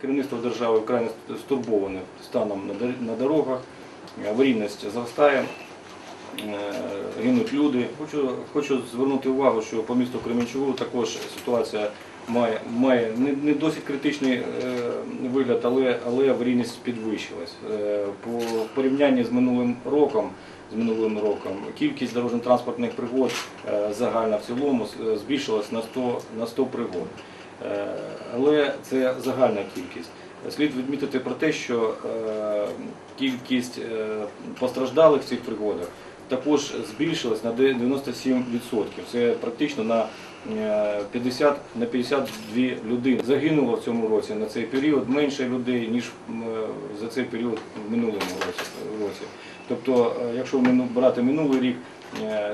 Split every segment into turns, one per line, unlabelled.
Керівництво держави вкрай стурбоване станом на дорогах, аварійність зростає, е, гинуть люди. Хочу, хочу звернути увагу, що по місту Кременчугу також ситуація має, має не, не досить критичний е, вигляд, але, але аварійність підвищилась. Е, по порівнянні з минулим роком, з минулим роком кількість дорожньо-транспортних пригод загальна в цілому збільшилась на 100, на 100 пригод. Е, Але це загальна кількість. Слід відмітити про те, що е, кількість е, постраждалих в цих пригодах також збільшилась на 97%. Це практично на е, 50 на 52 людини. Загинуло в цьому році на цей період менше людей, ніж за цей період в минулому році. Тобто, якщо брати минулий рік,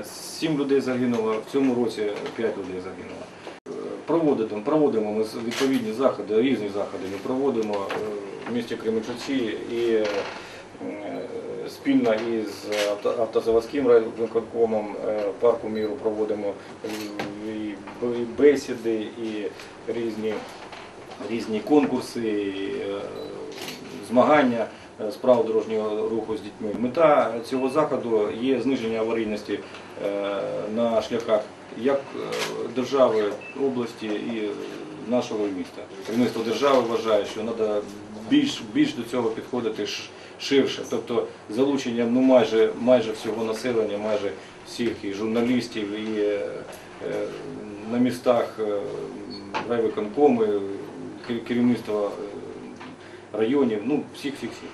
7 людей загинуло, в цьому році 5 людей загинуло. Проводимо, проводимо ми відповідні заходи, різні заходи ми проводимо е, в місті Кременчуці і е, спільно із автозаводським райвиконкомом е, парку міру проводимо і бесіди, і різні, різні конкурси, і, змагання е, з правил дорожнього руху з дітьми. Мета цього заходу є зниження аварійності е, на шляхах як е, держави, області і нашого міста. Керівництво держави вважає, що треба більш, більш до цього підходити ширше, тобто залученням ну, майже, майже всього населення, майже всіх і журналістів, і на містах райвиконкоми, кер- керівництво е, районів, ну всіх, всіх, всіх.